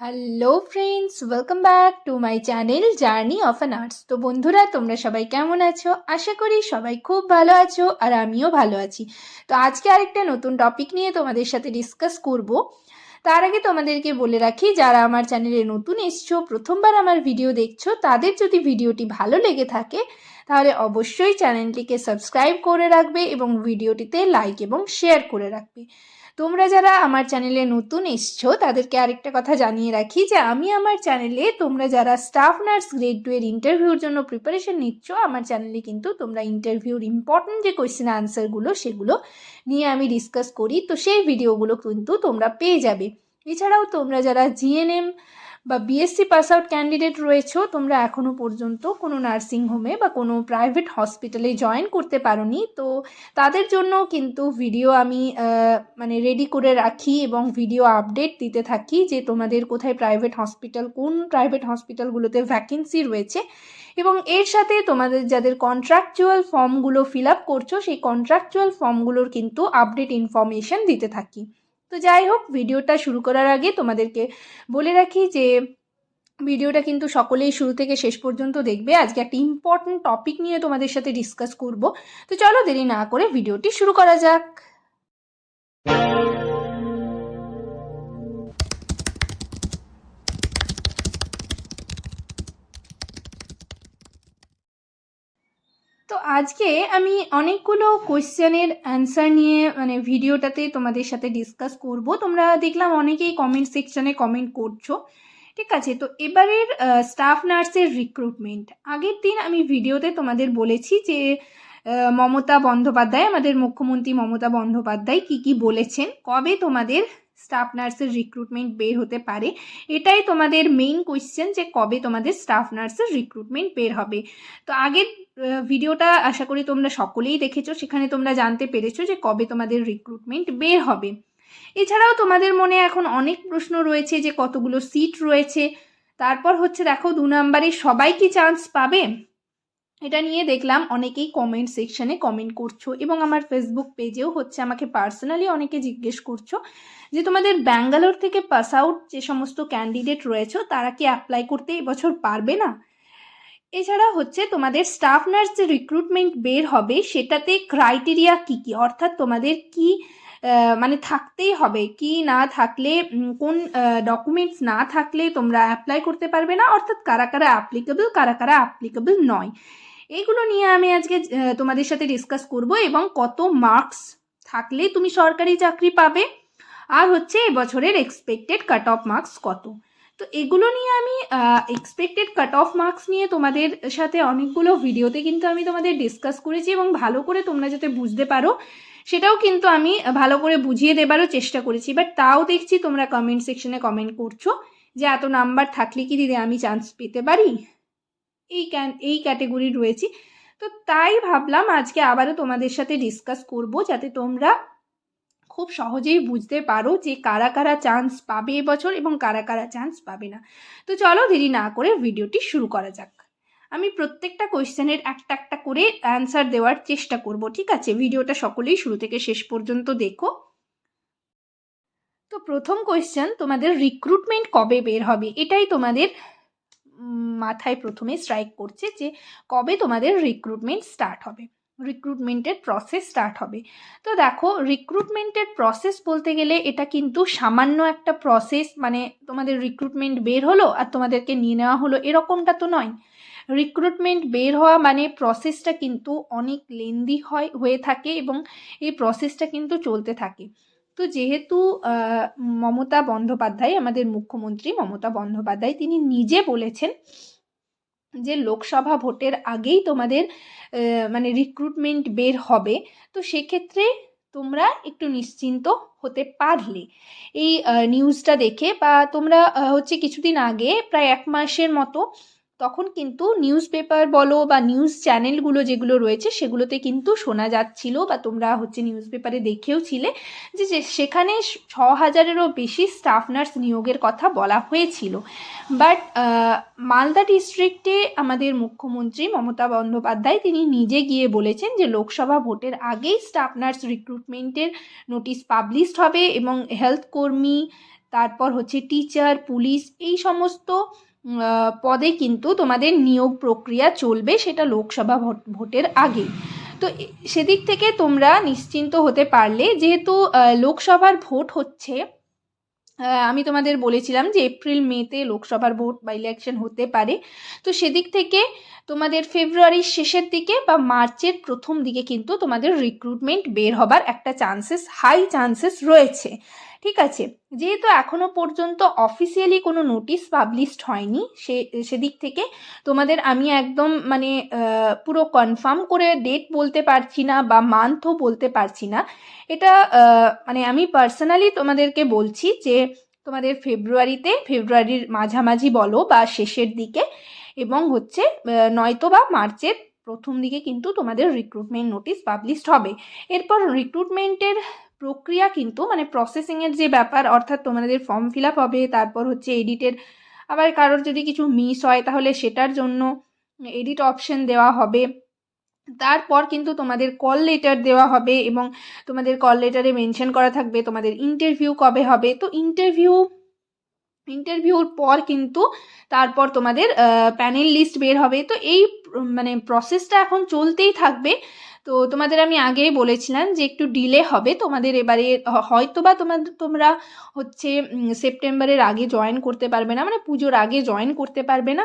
Hello friends welcome back to my channel journey of an arts তো বন্ধুরা, তোমরা সবাই কেমন আছো? আশা করি সবাই খুব ভালো আছো আর আমিও ভালো আছি। তো আজকে আরেকটা নতুন টপিক নিয়ে তোমাদের সাথে ডিসকাস করব। তার আগে তোমাদেরকে বলে রাখি, যারা আমার চ্যানেলে নতুন এসছো, প্রথমবার আমার ভিডিও দেখছ, তাদের যদি ভিডিওটি ভালো লেগে থাকে, তাহলে অবশ্যই চ্যানেলটিকে সাবস্ক্রাইব করে রাখবে এবং ভিডিওটিতে লাইক এবং শেয়ার করে রাখবে। তোমরা যারা আমার চ্যানেলে নতুন এসছো, তাদেরকে আরেকটা কথা জানিয়ে রাখি যে আমি আমার চ্যানেলে তোমরা যারা স্টাফ নার্স গ্রেড টু এর ইন্টারভিউর জন্য প্রিপারেশন নিচ্ছ, আমার চ্যানেলে কিন্তু তোমরা ইন্টারভিউর ইম্পর্টেন্ট যে কোয়েশ্চেন আনসারগুলো সেগুলো নিয়ে আমি ডিসকাস করি। তো সেই ভিডিওগুলো কিন্তু তোমরা পেয়ে যাবে। এছাড়াও তোমরা যারা জিএনএম বা বিএসসি পাস আউট ক্যান্ডিডেট রয়েছো, তোমরা এখনও পর্যন্ত কোনো নার্সিং হোমে বা কোনো প্রাইভেট হসপিটালে জয়েন করতে পারোনি। তো তাদের জন্য কিন্তু ভিডিও আমি মানে রেডি করে রাখি এবং ভিডিও আপডেট দিতে থাকি যে তোমাদের কোথায় প্রাইভেট হসপিটাল কোন প্রাইভেট হসপিটালগুলোতে ভ্যাকেন্সি রয়েছে এবং এর সাথে তোমাদের যাদের কন্ট্রাকচুয়াল ফর্মগুলো ফিল আপ করছ, সেই কন্ট্রাকচুয়াল ফর্মগুলোর কিন্তু আপডেট ইনফরমেশন দিতে থাকি। তো যাই হোক, ভিডিওটা শুরু করার আগে তোমাদেরকে বলে রাখি যে ভিডিওটা কিন্তু সকলেই শুরু থেকে শেষ পর্যন্ত দেখবে। আজকে একটা ইম্পর্ট্যান্ট টপিক নিয়ে তোমাদের সাথে ডিসকাস করব। তো চলো দেরি না করে ভিডিওটি শুরু করা যাক। আজকে আমি অনেকগুলো কোয়েশ্চেনের অ্যান্সার নিয়ে মানে ভিডিওটাতে তোমাদের সাথে ডিসকাস করব। তোমরা দেখলাম অনেকেই কমেন্ট সেকশনে কমেন্ট করছ। ঠিক আছে? তো এবারের স্টাফ নার্সের রিক্রুটমেন্ট আগের দিন আমি ভিডিওতে তোমাদের বলেছি যে মমতা বন্দ্যোপাধ্যায়, আমাদের মুখ্যমন্ত্রী মমতা বন্দ্যোপাধ্যায় কি কি বলেছেন, কবে তোমাদের স্টাফ নার্সের রিক্রুটমেন্ট বের হতে পারে? এটাই তোমাদের মেইন কোয়েশ্চেন যে কবে তোমাদের স্টাফ নার্সের রিক্রুটমেন্ট বের হবে। তো আগের ভিডিওটা আশা করি তোমরা সকলেই দেখেছ। সেখানে তোমরা জানতে পেরেছ যে কবে তোমাদের রিক্রুটমেন্ট বের হবে। এছাড়াও তোমাদের মনে এখন অনেক প্রশ্ন রয়েছে যে কতগুলো সিট রয়েছে। তারপর হচ্ছে দেখো, দু নম্বরে সবাই কি চান্স পাবে? এটা নিয়ে দেখলাম, অনেকেই কমেন্ট সেকশনে কমেন্ট করছ এবং আমার ফেসবুক পেজেও হচ্ছে আমাকে পার্সোনালি অনেকে জিজ্ঞেস করছ যে তোমাদের ব্যাঙ্গালোর থেকে পাস আউট যে সমস্ত ক্যান্ডিডেট রয়েছে, তারা কি অ্যাপ্লাই করতে এবছর পারবে না? এছাড়া হচ্ছে তোমাদের স্টাফ নার্স যে রিক্রুটমেন্ট বের হবে, সেটাতে ক্রাইটেরিয়া কি কি? অর্থাৎ তোমাদের কি মানে থাকতেই হবে, কি না থাকলে কোন ডকুমেন্টস না থাকলে তোমরা অ্যাপ্লাই করতে পারবে না? অর্থাৎ কারা কারা অ্যাপ্লিকেবল কারা কারা অ্যাপ্লিকেবল নয়। এইগুলো নিয়ে আমি আজকে তোমাদের সাথে ডিসকাস করব এবং কত মার্কস থাকলে তুমি সরকারি চাকরি পাবে। আর হচ্ছে এবছরের এক্সপেক্টেড কাট অফ মার্কস কত? তো এগুলো নিয়ে আমি এক্সপেক্টেড কাট অফ মার্কস নিয়ে তোমাদের সাথে অনেকগুলো ভিডিওতে কিন্তু আমি তোমাদের ডিসকাস করেছি এবং ভালো করে তোমরা যাতে বুঝতে পারো, সেটাও কিন্তু আমি ভালো করে বুঝিয়ে দেবারও চেষ্টা করেছি। বাট তাও দেখছি তোমরা কমেন্ট সেকশনে কমেন্ট করছ যে এত নাম্বার থাকলে কি দিদি আমি চান্স পেতে পারি? এই এই ক্যাটেগরির রয়েছি। তো তাই ভাবলাম আজকে আবারও তোমাদের সাথে ডিসকাস করব, যাতে তোমরা খুব সহজেই বুঝতে পারো যে কারা কারা চান্স পাবে এবছর এবং কারা কারা চান্স পাবে না। তো চলো দেরি না করে ভিডিওটি শুরু করা যাক। আমি প্রত্যেকটা কোয়েশ্চেনের একটা একটা করে অ্যান্সার দেওয়ার চেষ্টা করব, ঠিক আছে? ভিডিওটা সকলেই শুরু থেকে শেষ পর্যন্ত দেখো। তো প্রথম কোয়েশ্চেন তোমাদের রিক্রুটমেন্ট কবে বের হবে? এটাই তোমাদের মাথায় প্রথমে স্ট্রাইক করছে যে কবে তোমাদের রিক্রুটমেন্ট স্টার্ট হবে। রিক্রুটমেন্টের প্রসেস স্টার্ট হবে। তো দেখো রিক্রুটমেন্টের প্রসেস বলতে গেলে এটা কিন্তু সামান্য একটা প্রসেস মানে তোমাদের রিক্রুটমেন্ট বের হলো আর তোমাদেরকে নিয়ে নেওয়া হলো, এরকমটা তো নয়। রিক্রুটমেন্ট বের হওয়া মানে প্রসেসটা কিন্তু অনেক লেন্দি হয়, হয়ে থাকে এবং এই প্রসেসটা কিন্তু চলতে থাকে। তো যেহেতু মমতা বন্দ্যোপাধ্যায়, আমাদের মুখ্যমন্ত্রী মমতা বন্দ্যোপাধ্যায়, তিনি নিজে বলেছেন যে লোকসভা ভোটের আগেই তোমাদের মানে রিক্রুটমেন্ট বের হবে, তো সেক্ষেত্রে তোমরা একটু নিশ্চিন্ত হতে পারলে। এই নিউজটা দেখে বা তোমরা হচ্ছে কিছুদিন আগে, প্রায় এক মাসের মতো তখন কিন্তু নিউজ পেপার বলো বা নিউজ চ্যানেলগুলো যেগুলো রয়েছে সেগুলোতে কিন্তু শোনা যাচ্ছিল বা তোমরা হচ্ছে নিউজ পেপারে দেখেও ছিলে যে সেখানে ছ হাজারেরও বেশি স্টাফ নার্স নিয়োগের কথা বলা হয়েছিল। বাট মালদা ডিস্ট্রিক্টে আমাদের মুখ্যমন্ত্রী মমতা বন্দ্যোপাধ্যায় তিনি নিজে গিয়ে বলেছেন যে, লোকসভা ভোটের আগেই স্টাফ নার্স রিক্রুটমেন্টের নোটিশ পাবলিশড হবে এবং হেলথ কর্মী, তারপর হচ্ছে টিচার পুলিশ এই সমস্ত পদে কিন্তু তোমাদের নিয়োগ প্রক্রিয়া চলবে সেটা লোকসভা ভোট- ভোটের আগে তো সেদিক থেকে তোমরা নিশ্চিন্ত হতে পারলে যেহেতু লোকসভার ভোট হচ্ছে আমি তোমাদের বলেছিলাম যে এপ্রিল মেতে লোকসভার ভোট বা ইলেকশন হতে পারে। তো সেদিক থেকে তোমাদের ফেব্রুয়ারির শেষের দিকে বা মার্চের প্রথম দিকে কিন্তু তোমাদের রিক্রুটমেন্ট বের হবার একটা চান্সেস হাই চান্সেস রয়েছে। ঠিক আছে? যেহেতু এখনও পর্যন্ত অফিসিয়ালি কোনো নোটিশ পাবলিশড হয়নি, সে, সেদিক থেকে তোমাদের আমি একদম মানে পুরো কনফার্ম করে ডেট বলতে পারছি না বা মান্থও বলতে পারছি না। এটা মানে আমি পার্সোনালি তোমাদেরকে বলছি যে, তোমাদের ফেব্রুয়ারিতে ফেব্রুয়ারির মাঝামাঝি বলো বা শেষের দিকে এবং হচ্ছে নয়তো বা মার্চের প্রথম দিকে কিন্তু তোমাদের রিক্রুটমেন্ট নোটিশ পাবলিশড হবে। এরপর রিক্রুটমেন্টের প্রক্রিয়া কিন্তু মানে প্রসেসিংয়ের যে ব্যাপার, অর্থাৎ তোমাদের ফর্ম ফিল আপ হবে, তারপর হচ্ছে এডিটের আবার কারোর যদি কিছু মিস হয়, তাহলে সেটার জন্য এডিট অপশন দেওয়া হবে। তারপর কিন্তু তোমাদের কল লেটার দেওয়া হবে এবং তোমাদের কল লেটারে মেনশন করা থাকবে তোমাদের ইন্টারভিউ কবে হবে। তো ইন্টারভিউ ইন্টারভিউর পর কিন্তু তারপর তোমাদের প্যানেল লিস্ট বের হবে। তো এই মানে প্রসেসটা এখন চলতেই থাকবে। তো তোমাদের আমি আগেই বলেছিলাম যে একটু ডিলে হবে। তোমাদের এবারে হয়তো বা তোমাদের তোমরা হচ্ছে সেপ্টেম্বরের আগে জয়েন করতে পারবে না মানে পুজোর আগে জয়েন করতে পারবে না।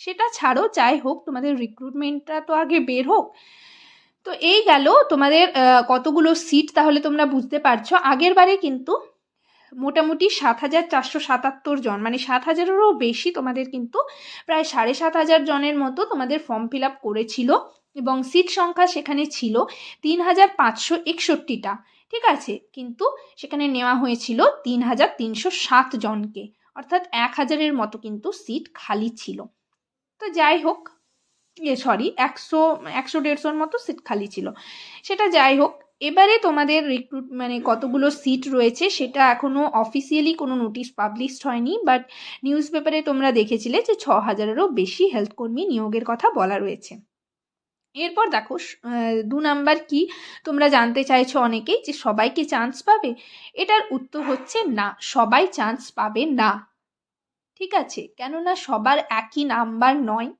সেটা ছাড়ো, যাই হোক, তোমাদের রিক্রুটমেন্টটা তো আগে বের হোক। তো এই গেল তোমাদের কতগুলো সিট তাহলে তোমরা বুঝতে পারছ। আগের বারে কিন্তু মোটামুটি সাত হাজার চারশো সাতাত্তর জন মানে সাত হাজারেরও বেশি তোমাদের কিন্তু প্রায় সাড়ে সাত হাজার জনের মতো তোমাদের ফর্ম ফিল আপ করেছিল। এবং সিট সংখ্যা সেখানে ছিল তিন হাজার পাঁচশো একষট্টিটা। ঠিক আছে? কিন্তু সেখানে নেওয়া হয়েছিল তিন হাজার তিনশো সাত জনকে। অর্থাৎ এক হাজারের মতো কিন্তু সিট খালি ছিল। তো যাই হোক সরি একশো একশো দেড়শোর মতো সিট খালি ছিল। সেটা যাই হোক, এবারে তোমাদের রিক্রুট মানে কতগুলো সিট রয়েছে সেটা এখনও অফিসিয়ালি কোনো নোটিশ পাবলিশড হয়নি বাট নিউজ পেপারে তোমরা দেখেছিলে যে ছ হাজারেরও বেশি হেলথ কর্মী নিয়োগের কথা বলা রয়েছে। এরপর দেখো দু নাম্বার কি? তোমরা জানতে চাইছো অনেকেই যে সবাই কি চান্স পাবে? এটার উত্তর হচ্ছে না, সবাই চান্স পাবে না। ঠিক আছে? কেননা সবার একই নাম্বার নয়।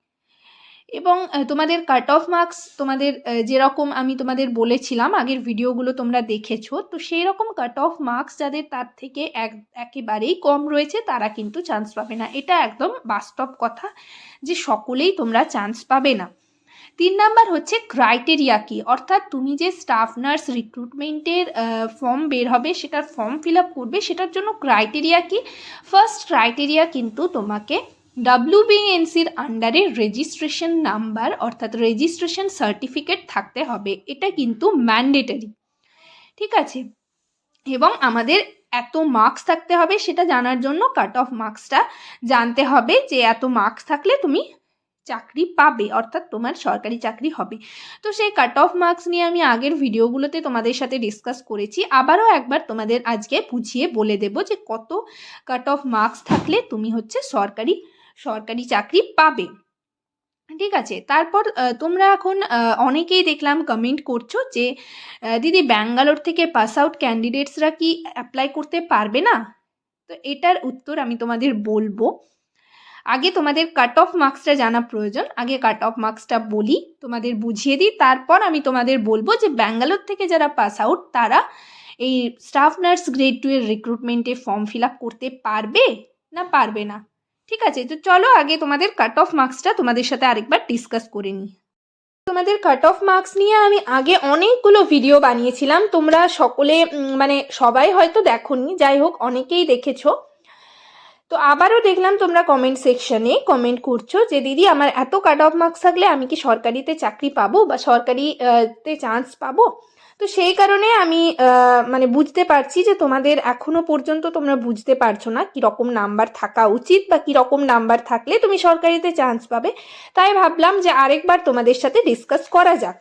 এবং তোমাদের কাট অফ মার্কস তোমাদের যেরকম আমি তোমাদের বলেছিলাম, আগের ভিডিওগুলো তোমরা দেখেছ, তো সেই রকম কাট অফ মার্কস যাদের তার থেকে এক, একেবারেই কম রয়েছে, তারা কিন্তু চান্স পাবে না। এটা একদম বাস্তব কথা যে সকলেই তোমরা চান্স পাবে না। তিন নাম্বার হচ্ছে ক্রাইটেরিয়া কি? অর্থাৎ তুমি যে স্টাফ নার্স রিক্রুটমেন্টের ফর্ম বের হবে, সেটার ফর্ম ফিল আপ করবে, সেটার জন্য ক্রাইটেরিয়া কি? ফার্স্ট ক্রাইটেরিয়া কিন্তু তোমাকে ডাব্লিউবিএনসির আন্ডারে রেজিস্ট্রেশন নাম্বার অর্থাৎ রেজিস্ট্রেশন সার্টিফিকেট থাকতে হবে। এটা কিন্তু ম্যান্ডেটারি ঠিক আছে? এবং আমাদের এত মার্কস থাকতে হবে, সেটা জানার জন্য কাট অফ মার্কসটা জানতে হবে যে এত মার্কস থাকলে তুমি চাকরি পাবে, অর্থাৎ তোমার সরকারি চাকরি হবে। তো সেই কাট অফ মার্কস নিয়ে আমি আগের ভিডিওগুলোতে তোমাদের সাথে ডিসকাস করেছি। আবারও একবার তোমাদের আজকে বুঝিয়ে বলে দেব যে কত কাট অফ মার্কস থাকলে তুমি হচ্ছে সরকারি সরকারি চাকরি পাবে। ঠিক আছে? তারপর তোমরা এখন অনেকেই দেখলাম কমেন্ট করছ যে দিদি ব্যাঙ্গালোর থেকে পাস আউট ক্যান্ডিডেটসরা কি অ্যাপ্লাই করতে পারবে না? তো এটার উত্তর আমি তোমাদের বলব। আগে তোমাদের কাট অফ মার্কসটা জানা প্রয়োজন। আগে কাট অফ মার্কসটা বলি, তোমাদের বুঝিয়ে দিই। তারপর আমি তোমাদের বলব যে ব্যাঙ্গালোর থেকে যারা পাস আউট তারা এই স্টাফ নার্স গ্রেড টু এর রিক্রুটমেন্টে ফর্ম ফিল আপ করতে পারবে না পারবে না? ঠিক আছে? তো চলো আগে তোমাদের কাট অফ মার্কসটা তোমাদের সাথে আরেকবার ডিসকাস করে নিই। তোমাদের কাট অফ মার্কস নিয়ে আমি আগে অনেকগুলো ভিডিও বানিয়েছিলাম। তোমরা সকলে মানে সবাই হয়তো দেখোনি। যাই হোক, অনেকেই দেখেছ। তো আবারও দেখলাম তোমরা কমেন্ট সেকশনে কমেন্ট করছ যে, দিদি, আমার এত কাট অফ মার্কস থাকলে আমি কি সরকারিতে চাকরি পাবো বা সরকারি তে চান্স পাবো? তো সেই কারণে আমি মানে বুঝতে পারছি যে, তোমাদের এখনও পর্যন্ত তোমরা বুঝতে পারছ না কীরকম নাম্বার থাকা উচিত বা কীরকম নাম্বার থাকলে তুমি সরকারিতে চান্স পাবে। তাই ভাবলাম যে, আরেকবার তোমাদের সাথে ডিসকাস করা যাক।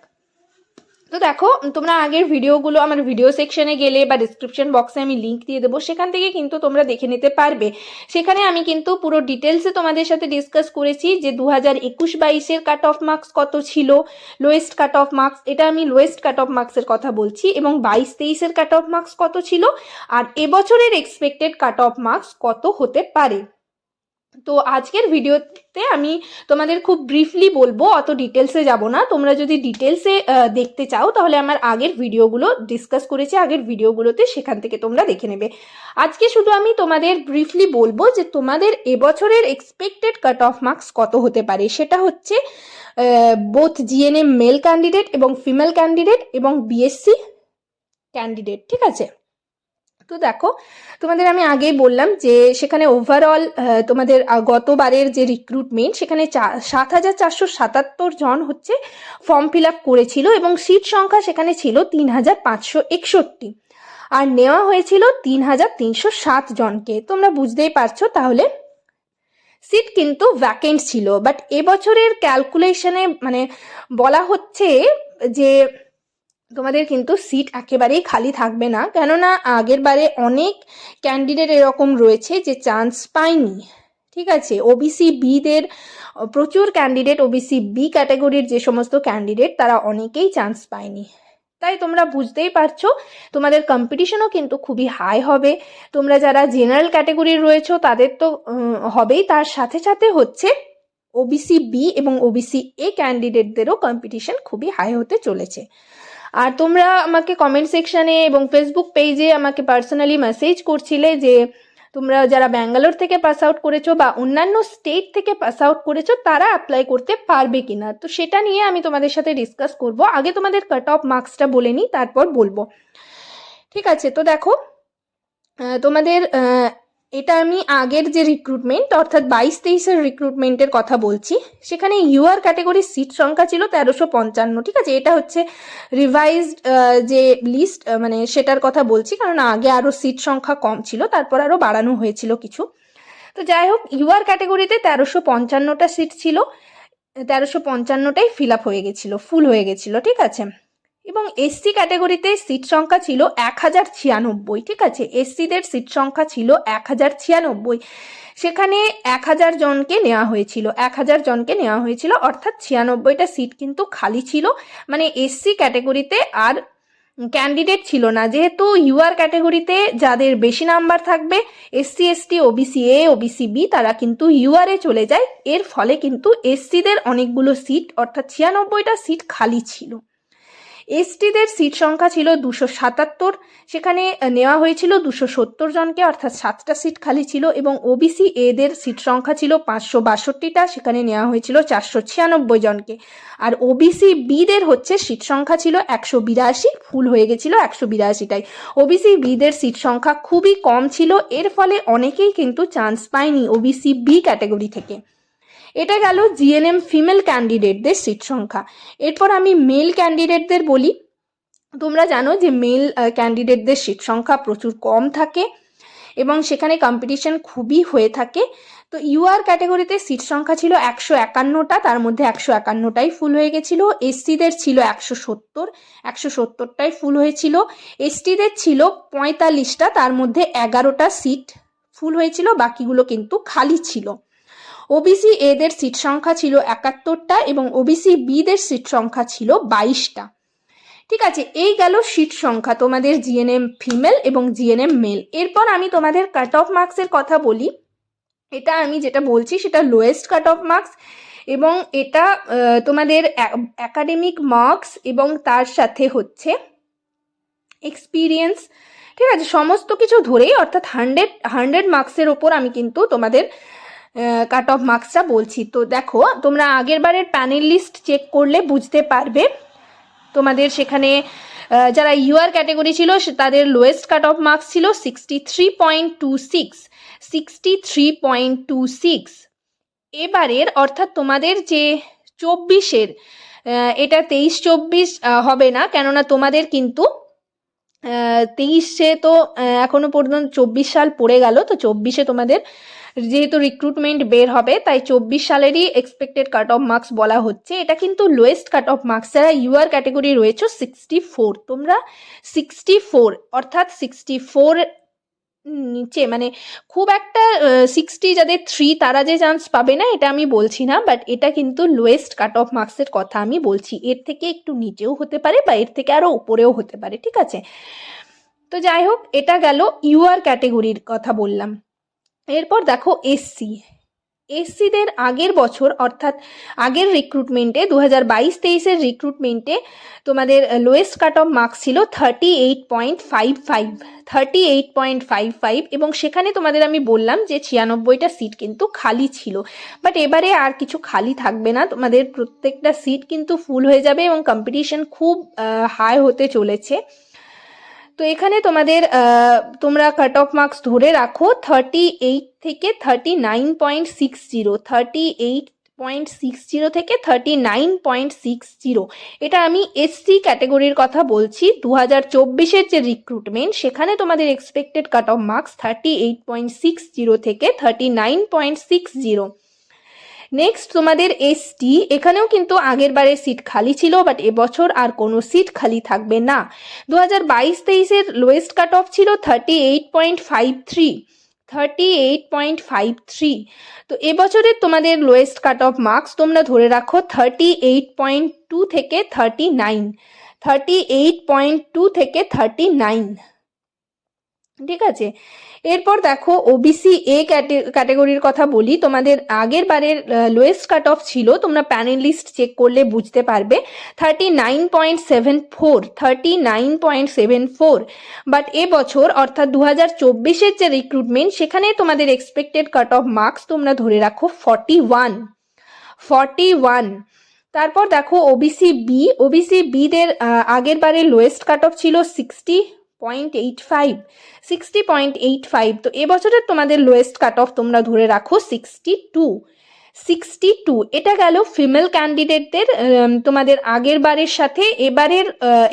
তো দেখো তোমরা আগের ভিডিওগুলো আমার ভিডিও সেকশনে গেলে বা ডিসক্রিপশন বক্সে আমি লিঙ্ক দিয়ে দেবো, সেখান থেকে কিন্তু তোমরা দেখে নিতে পারবে। সেখানে আমি কিন্তু পুরো ডিটেলসে তোমাদের সাথে ডিসকাস করেছি যে দু হাজার একুশ বাইশের কাট অফ মার্কস কত ছিল লোয়েস্ট কাট অফ মার্কস এটা আমি লোয়েস্ট কাট অফ মার্কসের কথা বলছি, এবং বাইশ তেইশের কাট অফ মার্কস কত ছিল, আর এবছরের এক্সপেক্টেড কাট অফ মার্কস কত হতে পারে। তো আজকের ভিডিওতে আমি তোমাদের খুব ব্রিফলি বলব, অত ডিটেলসে যাব না। তোমরা যদি ডিটেলসে দেখতে চাও, তাহলে আমার আগের ভিডিওগুলো ডিসকাস করেছি, আগের ভিডিওগুলোতে সেখান থেকে তোমরা দেখে নেবে। আজকে শুধু আমি তোমাদের ব্রিফলি বলব যে তোমাদের এবছরের এক্সপেক্টেড কাট অফ মার্কস কত হতে পারে। সেটা হচ্ছে বোথ জিএনএম মেল ক্যান্ডিডেট এবং ফিমেল ক্যান্ডিডেট এবং বিএসসি ক্যান্ডিডেট ঠিক আছে? তো দেখো, তোমাদের আমি আগেই বললাম যে সেখানে ওভারঅল তোমাদের গতবারের যে রিক্রুটমেন্ট সেখানে সাত হাজার চারশো সাতাত্তর জন হচ্ছে ফর্ম ফিল আপ করেছিল এবং সিট সংখ্যা সেখানে ছিল তিন হাজার পাঁচশো একষট্টি। আর নেওয়া হয়েছিল তিন হাজার তিনশো সাত জনকে। তোমরা বুঝতেই পারছ তাহলে? সিট কিন্তু ভ্যাকেন্ট ছিল বাট এবছরের ক্যালকুলেশনে মানে বলা হচ্ছে যে তোমাদের কিন্তু সিট একেবারেই খালি থাকবে না। কেননা আগের বারে অনেক ক্যান্ডিডেট এরকম রয়েছে যে চান্স পায়নি। ঠিক আছে? ওবিসি বিদের প্রচুর ক্যান্ডিডেট ওবিসি বি ক্যাটাগরির যে সমস্ত ক্যান্ডিডেট তারা অনেকেই চান্স পায়নি। তাই তোমরা বুঝতেই পারছ, তোমাদের কম্পিটিশনও কিন্তু খুবই হাই হবে। তোমরা যারা জেনারেল ক্যাটাগরির রয়েছো, তাদের তো হবেই। তার সাথে সাথে হচ্ছে ওবিসি বি এবং ওবিসি এ ক্যান্ডিডেটদেরও কম্পিটিশন খুবই হাই হতে চলেছে। আর তোমরা আমাকে কমেন্ট সেকশানে এবং ফেসবুক পেজে আমাকে পার্সোনালি মেসেজ করছিলে যে তোমরা যারা ব্যাঙ্গালোর থেকে পাস আউট করেছ বা অন্যান্য স্টেট থেকে পাস আউট করেছ, তারা অ্যাপ্লাই করতে পারবে কিনা? তো সেটা নিয়ে আমি তোমাদের সাথে ডিসকাস করব। আগে তোমাদের কাট অফ মার্কসটা বলে নিই তারপর বলব। ঠিক আছে, তো দেখো তোমাদের এটা আমি আগের যে রিক্রুটমেন্ট অর্থাৎ বাইশ তেইশের রিক্রুটমেন্টের কথা বলছি, সেখানে ইউআর ক্যাটেগরির সিট সংখ্যা ছিল তেরোশো পঞ্চান্ন, ঠিক আছে? এটা হচ্ছে রিভাইজড যে লিস্ট মানে সেটার কথা বলছি, কারণ আগে আরও সিট সংখ্যা কম ছিল, তারপর আরও বাড়ানো হয়েছিল কিছু। তো যাই হোক ইউআর ক্যাটেগরিতে তেরোশো পঞ্চান্নটা সিট ছিল, তেরোশো পঞ্চান্নটাই ফিল আপ হয়ে গেছিল ফুল হয়ে গেছিল, ঠিক আছে? এবং এসসি ক্যাটাগরিতে সিট সংখ্যা ছিল এক হাজার ছিয়ানব্বই, ঠিক আছে? এসসিদের সিট সংখ্যা ছিল এক হাজার ছিয়ানব্বই। সেখানে এক হাজার জনকে নেওয়া হয়েছিল, এক হাজার জনকে নেওয়া হয়েছিল, অর্থাৎ ছিয়ানব্বইটা সিট কিন্তু খালি ছিল। মানে এসসি ক্যাটাগরিতে আর ক্যান্ডিডেট ছিল না। যেহেতু ইউআর ক্যাটাগরিতে যাদের বেশি নাম্বার থাকবে SC ST OBC A OBC B তারা কিন্তু ইউআরে চলে যায়। এর ফলে কিন্তু এসসিদের অনেকগুলো সিট অর্থাৎ ছিয়ানব্বইটা সিট খালি ছিল। এসটিদের সিট সংখ্যা ছিল দুশো সাতাত্তর। সেখানে নেওয়া হয়েছিল দুশো সত্তর জনকে, অর্থাৎ সাতটা সিট খালি ছিল এবং ওবিসি এদের সিট সংখ্যা ছিল পাঁচশো বাষট্টিটা। সেখানে নেওয়া হয়েছিল চারশো ছিয়ানব্বই জনকে। আর ওবিসি বিদের হচ্ছে সিট সংখ্যা ছিল একশো বিরাশি ফুল হয়ে গেছিল একশো বিরাশিটাই। ওবিসি বিদের সিট সংখ্যা খুবই কম ছিল, এর ফলে অনেকেই কিন্তু চান্স পায়নি ওবিসি বি ক্যাটাগরি থেকে। এটা গেল জিএনএম ফিমেল ক্যান্ডিডেটদের সিট সংখ্যা। এরপর আমি মেল ক্যান্ডিডেটদের বলি। তোমরা জানো যে মেল ক্যান্ডিডেটদের সিট সংখ্যা প্রচুর কম থাকে এবং সেখানে কম্পিটিশন খুবই হয়ে থাকে। তো ইউআর ক্যাটাগরিতে সিট সংখ্যা ছিল একশো একান্নটা, তার মধ্যে একশো একান্নটাই ফুল হয়ে গেছিল। এসসিদের ছিল একশো সত্তর, একশো সত্তরটাই ফুল হয়েছিল। এসটিদের ছিল পঁয়তাল্লিশটা, তার মধ্যে এগারোটা সিট ফুল হয়েছিল, বাকিগুলো কিন্তু খালি ছিল। ওবিসি এদের সিট সংখ্যা ছিল একাত্তরটা এবং ওবিসি বিদের সিট সংখ্যা ছিল বাইশটা। ঠিক আছে, এই গেল সিট সংখ্যা, তোমাদের জিএনএম ফিমেল এবং জিএনএম মেল এরপর আমি তোমাদের কাট অফ মার্কসের কথা বলি। এটা আমি যেটা বলছি, সেটা লোয়েস্ট কাট অফ মার্কস এবং এটা তোমাদের একাডেমিক মার্কস এবং তার সাথে হচ্ছে এক্সপিরিয়েন্স ঠিক আছে, সমস্ত কিছু ধরেই, অর্থাৎ হান্ড্রেড হান্ড্রেড মার্কসের ওপর আমি কিন্তু তোমাদের কাট অফ মার্কসটা বলছি। তো দেখো, তোমরা আগের বারের প্যানেল লিস্ট চেক করলে বুঝতে পারবে। তোমাদের সেখানে যারা ইউআর ক্যাটাগরি ছিল তাদের লোয়েস্ট কাট অফ মার্কস ছিল sixty three point two six sixty three point two six এবারের, অর্থাৎ তোমাদের যে চব্বিশের এটা তেইশ চব্বিশ হবে না, কেননা তোমাদের কিন্তু তেইশে তো এখনও পর্যন্ত চব্বিশ সাল পড়ে গেল, তো চব্বিশে তোমাদের যেহেতু রিক্রুটমেন্ট বের হবে, তাই চব্বিশ সালেরই এক্সপেক্টেড কাট অফ মার্কস বলা হচ্ছে। এটা কিন্তু লোয়েস্ট কাট অফ মার্কস যারা ইউআর ক্যাটেগরি রয়েছে সিক্সটি ফোর তোমরা সিক্সটি ফোর অর্থাৎ সিক্সটি ফোর নিচে মানে খুব একটা সিক্সটি যাদের থ্রি তারা যে চান্স পাবে না, এটা আমি বলছি না বাট এটা কিন্তু লোয়েস্ট কাট অফ মার্কসের কথা আমি বলছি। এর থেকে একটু নিচেও হতে পারে বা এর থেকে আরও উপরেও হতে পারে, ঠিক আছে? তো যাই হোক, এটা গেল ইউআর ক্যাটেগরির কথা বললাম। এরপর দেখো এসসি এসসিদের আগের বছর, অর্থাৎ আগের রিক্রুটমেন্টে দু হাজার বাইশ তেইশের রিক্রুটমেন্টে তোমাদের লোয়েস্ট কাট অফ মার্কস ছিল thirty eight point five five thirty eight point five five এবং সেখানে তোমাদের আমি বললাম যে ছিয়ানব্বইটা সিট কিন্তু খালি ছিল। বাট এবারে আর কিছু খালি থাকবে না, তোমাদের প্রত্যেকটা সিট কিন্তু ফুল হয়ে যাবে এবং কম্পিটিশন খুব হাই হতে চলেছে। তো এখানে তোমাদের তোমরা কাট অফ মার্কস ধরে রাখো থার্টি এইট থেকে thirty nine point six zero thirty eight point six zero থেকে thirty nine point six zero এটা আমি এসসি ক্যাটেগরির কথা বলছি দু হাজার চব্বিশের যে রিক্রুটমেন্ট সেখানে তোমাদের expected cut off marks thirty eight point six zero থেকে thirty nine point six zero next তোমাদের এসটি এখানেও কিন্তু আগের বারের সিট খালি ছিল বাট এবছর আর কোনো সিট খালি থাকবে না। দু হাজার বাইশ তেইশের লোয়েস্ট কাট অফ ছিল thirty eight point five three thirty eight point five three তো এবছরের তোমাদের লোয়েস্ট কাট অফ মার্কস তোমরা ধরে রাখো থার্টি এইট পয়েন্ট টু থেকে thirty nine thirty eight point two থেকে থার্টি নাইন ঠিক আছে? এরপর দেখো ওবিসি এ ক্যাটেগরির কথা বলি। তোমাদের আগের বারের লোয়েস্ট কাট অফ ছিল, তোমরা প্যানেল লিস্ট চেক করলে বুঝতে পারবে। Thirty nine point seven four thirty nine point seven four but এবছর অর্থাৎ দু হাজার চব্বিশের যে রিক্রুটমেন্ট সেখানে তোমাদের এক্সপেক্টেড কাট অফ মার্কস তোমরা ধরে রাখো ফর্টি ওয়ান ফর্টি ওয়ান তারপর দেখো ওবিসি বি ওবিসি বিদের আগের বারের লোয়েস্ট কাট অফ ছিল sixty point eight five sixty point eight five তো এবছরের তোমাদের লোয়েস্ট কাট অফ তোমরা ধরে রাখো সিক্সটি টু সিক্সটি টু এটা গেল ফিমেল ক্যান্ডিডেটদের তোমাদের আগের বারের সাথে এবারের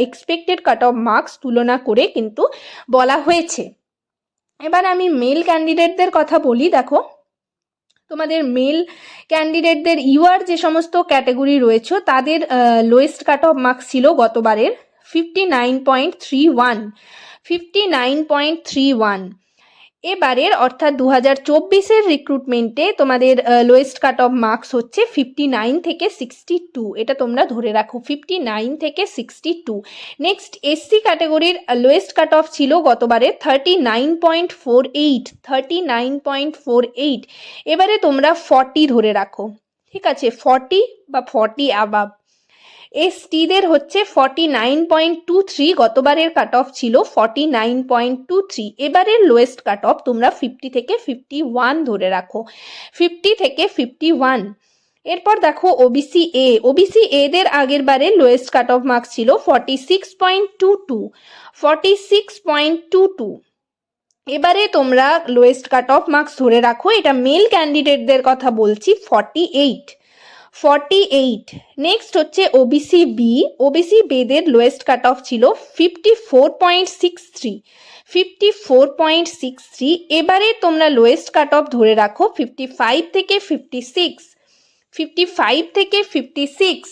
এক্সপেক্টেড কাট অফ মার্কস তুলনা করে কিন্তু বলা হয়েছে। এবার আমি মেল ক্যান্ডিডেটদের কথা বলি, দেখো। তোমাদের মেল ক্যান্ডিডেটদের ইউআর যে সমস্ত ক্যাটাগরি রয়েছে, তাদের লোয়েস্ট কাট অফ মার্কস ছিল গতবারের। Fifty nine point three one fifty nine point three one এবারের অর্থাৎ দু হাজার চব্বিশের রিক্রুটমেন্টে তোমাদের লোয়েস্ট কাট অফ মার্কস হচ্ছে ফিফটি নাইন থেকে সিক্সটি টু এটা তোমরা ধরে রাখো ফিফটি নাইন থেকে সিক্সটি টু নেক্সট এসসি ক্যাটাগরির লোয়েস্ট কাট অফ ছিল গতবারে thirty nine point four eight thirty nine point four eight এবারে তোমরা ফর্টি ধরে রাখো, ঠিক আছে? ফর্টি বা ফর্টি অ্যাবাব এসটিদের হচ্ছে forty nine point two three গতবারের কাট অফ ছিল forty nine point two three এবারের লোয়েস্ট কাট অফ তোমরা ফিফটি থেকে ফিফটি ওয়ান ধরে রাখো। ফিফটি থেকে ফিফটি ওয়ান এরপর দেখো ওবিসি এ ওবিসি এদের আগের বারে লোয়েস্ট কাট অফ মার্কস ছিল forty six point two two forty six point two two এবারে তোমরা লোয়েস্ট কাট অফ মার্কস ধরে রাখো। এটা মেল ক্যান্ডিডেটদের কথা বলছি forty eight forty eight next হচ্ছে ওবিসি বি ওবিসি বেদের লোয়েস্ট কাট অফ ছিল fifty four point six three fifty four point six three এবারে তোমরা লোয়েস্ট কাট অফ ধরে রাখো ফিফটি ফাইভ থেকে ফিফটি সিক্স ফিফটি ফাইভ থেকে ফিফটি সিক্স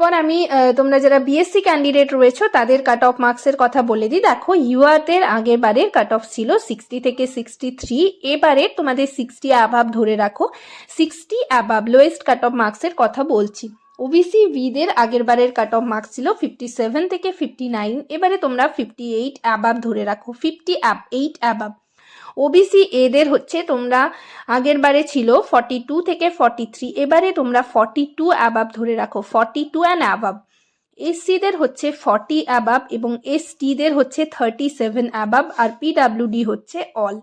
এরপর আমি তোমরা যারা বিএসসি ক্যান্ডিডেট রয়েছো, তাদের কাট অফ মার্কসের কথা বলে দিই। দেখো ইউআরদের আগের বারের কাট অফ ছিল সিক্সটি থেকে সিক্সটি থ্রি এবারে তোমাদের সিক্সটি অ্যাভাব ধরে রাখো। Sixty above lowest cut off মার্কসের কথা বলছি। ওবিসি ভিদের আগের বারের কাট অফ মার্কস ছিল ফিফটি সেভেন থেকে ফিফটি নাইন এবারে তোমরা ফিফটি এইট অ্যাবাব ধরে রাখো। Fifty up eight above OBC এদের হচ্ছে তোমরা আগের বারে ছিল ফর্টি টু থেকে ফর্টি থ্রি এবারে তোমরা ফর্টি টু অ্যাবাব ধরে রাখো ফর্টি টু অ্যান্ড অ্যাবাব এসসিদের হচ্ছে ফর্টি অ্যাবাব এবং এসটিদের হচ্ছে থার্টি সেভেন অ্যাবাব আর পিডাব্লিউডি হচ্ছে অল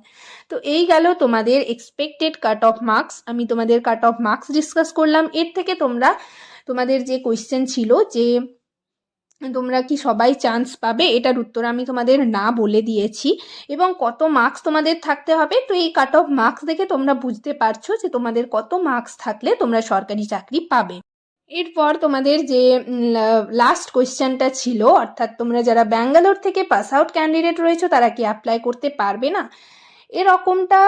তো এই গেল তোমাদের এক্সপেক্টেড কাট অফ মার্কস আমি তোমাদের কাট অফ মার্কস ডিসকাস করলাম। এর থেকে তোমরা তোমাদের যে কোয়েশ্চেন ছিল যে তোমরা কি সবাই চান্স পাবে? এটার উত্তর আমি তোমাদের না বলে দিয়েছি। এবং কত মার্কস তোমাদের থাকতে হবে? তো এই কাট অফ মার্কস দেখে তোমরা বুঝতে পারছ যে তোমাদের কত মার্কস থাকলে তোমরা সরকারি চাকরি পাবে। এরপর তোমাদের যে লাস্ট কোয়েশ্চেনটা ছিল, অর্থাৎ তোমরা যারা ব্যাঙ্গালোর থেকে পাস আউট ক্যান্ডিডেট রয়েছো, তারা কি অ্যাপ্লাই করতে পারবে না? এরকমটা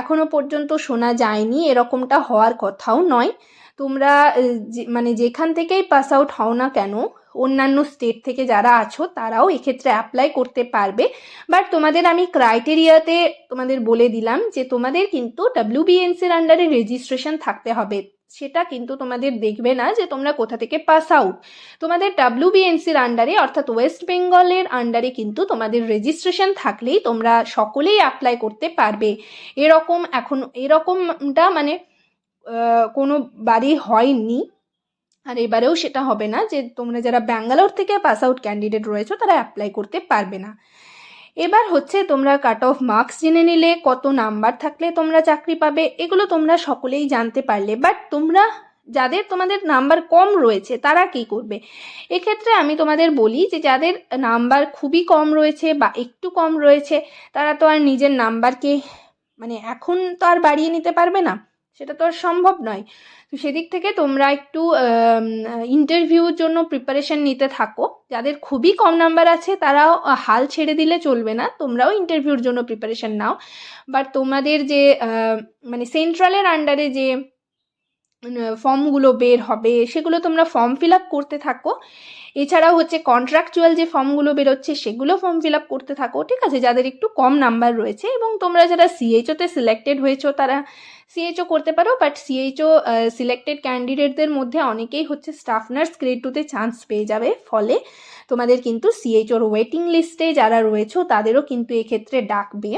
এখনও পর্যন্ত শোনা যায়নি। এরকমটা হওয়ার কথাও নয়। তোমরা মানে যেখান থেকেই পাস আউট হও না কেন, অন্যান্য স্টেট থেকে যারা আছো, তারাও এক্ষেত্রে অ্যাপ্লাই করতে পারবে। বাট তোমাদের আমি ক্রাইটেরিয়াতে তোমাদের বলে দিলাম যে তোমাদের কিন্তু ডাব্লিউবিএনসির আন্ডারে রেজিস্ট্রেশন থাকতে হবে। সেটা কিন্তু তোমাদের দেখবে না যে তোমরা কোথা থেকে পাস আউট তোমাদের ডাব্লিউবিএনসির আন্ডারে অর্থাৎ ওয়েস্ট বেঙ্গলের আন্ডারে কিন্তু তোমাদের রেজিস্ট্রেশন থাকলেই তোমরা সকলেই অ্যাপ্লাই করতে পারবে। এরকম এখন, এরকমটা মানে কোনো বাড়ি হয়নি। আর এবারেও সেটা হবে না যে তোমরা যারা ব্যাঙ্গালোর থেকে পাস আউট ক্যান্ডিডেট রয়েছে, তারা অ্যাপ্লাই করতে পারবে না। এবার হচ্ছে তোমরা কাট অফ মার্কস জেনে নিলে, কত নাম্বার থাকলে তোমরা চাকরি পাবে, এগুলো তোমরা সকলেই জানতে পারলে। বাট তোমরা, যাদের তোমাদের নাম্বার কম রয়েছে, তারা কি করবে? এক্ষেত্রে আমি তোমাদের বলি যে যাদের নাম্বার খুবই কম রয়েছে বা একটু কম রয়েছে, তারা তো আর নিজের নাম্বারকে মানে এখন তো আর বাড়িয়ে নিতে পারবে না। সেটা তো আর সম্ভব নয়। তো সেদিক থেকে তোমরা একটু ইন্টারভিউর জন্য প্রিপারেশন নিতে থাকো। যাদের খুবই কম নাম্বার আছে, তারাও হাল ছেড়ে দিলে চলবে না। তোমরাও ইন্টারভিউর জন্য প্রিপারেশন নাও। বাট তোমাদের যে মানে সেন্ট্রালের আন্ডারে যে ফর্মগুলো বের হবে, সেগুলো তোমরা ফর্ম ফিল আপ করতে থাকো। এছাড়াও হচ্ছে কন্ট্রাকচুয়াল যে ফর্মগুলো বেরোচ্ছে, সেগুলো ফর্ম ফিল আপ করতে থাকো, ঠিক আছে? যাদের একটু কম নাম্বার রয়েছে এবং তোমরা যারা সিএইচওতে সিলেক্টেড হয়েছো, তারা সিএইচও করতে পারো বাট সিএইচও সিলেক্টেড ক্যান্ডিডেটদের মধ্যে অনেকেই হচ্ছে স্টাফ নার্স গ্রেড টুতে চান্স পেয়ে যাবে। ফলে তোমাদের কিন্তু সিএইচওর ওয়েটিং লিস্টে যারা রয়েছো, তাদেরও কিন্তু এক্ষেত্রে ডাকবে।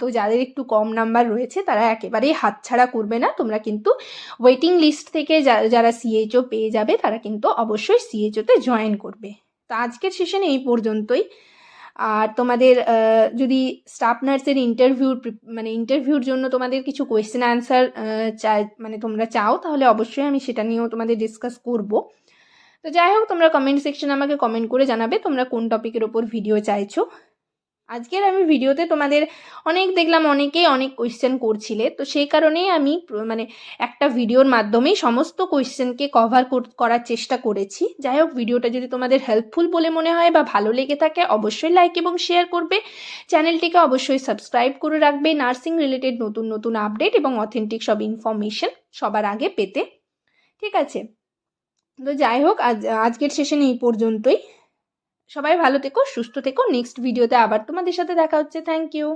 তো যাদের একটু কম নাম্বার রয়েছে, তারা একেবারেই হাতছাড়া করবে না। তোমরা কিন্তু ওয়েটিং লিস্ট থেকে যারা সিএইচও পেয়ে যাবে, তারা কিন্তু অবশ্যই সিএইচওতে জয়েন করবে। তো আজকের সেশনে এই পর্যন্তই। আর তোমাদের যদি স্টাফ নার্সের ইন্টারভিউর মানে ইন্টারভিউর জন্য তোমাদের কিছু কোয়েশ্চেন অ্যান্সার চাই মানে তোমরা চাও, তাহলে অবশ্যই আমি সেটা নিয়েও তোমাদের ডিসকাস করব। তো যাই হোক, তোমরা কমেন্ট সেকশনে আমাকে কমেন্ট করে জানাবে তোমরা কোন টপিকের ওপর ভিডিও চাইছো। আজকের আমি ভিডিওতে তোমাদের অনেক দেখলাম, অনেকেই অনেক কোয়েশ্চেন করছিলে। তো সেই কারণেই আমি মানে একটা ভিডিওর মাধ্যমেই সমস্ত কোয়েশ্চেনকে কভার করার চেষ্টা করেছি। যাই হোক, ভিডিওটা যদি তোমাদের হেল্পফুল বলে মনে হয় বা ভালো লেগে থাকে, অবশ্যই লাইক এবং শেয়ার করবে। চ্যানেলটিকে অবশ্যই সাবস্ক্রাইব করে রাখবে। নার্সিং রিলেটেড নতুন নতুন আপডেট এবং অথেন্টিক সব ইনফরমেশন সবার আগে পেতে। ঠিক আছে? তো যাই হোক, আজ, আজকের সেশন এই পর্যন্তই। সবাই ভালো থেকো সুস্থ থেকো। নেক্সট ভিডিওতে আবার তোমাদের সাথে দেখা হচ্ছে। Thank you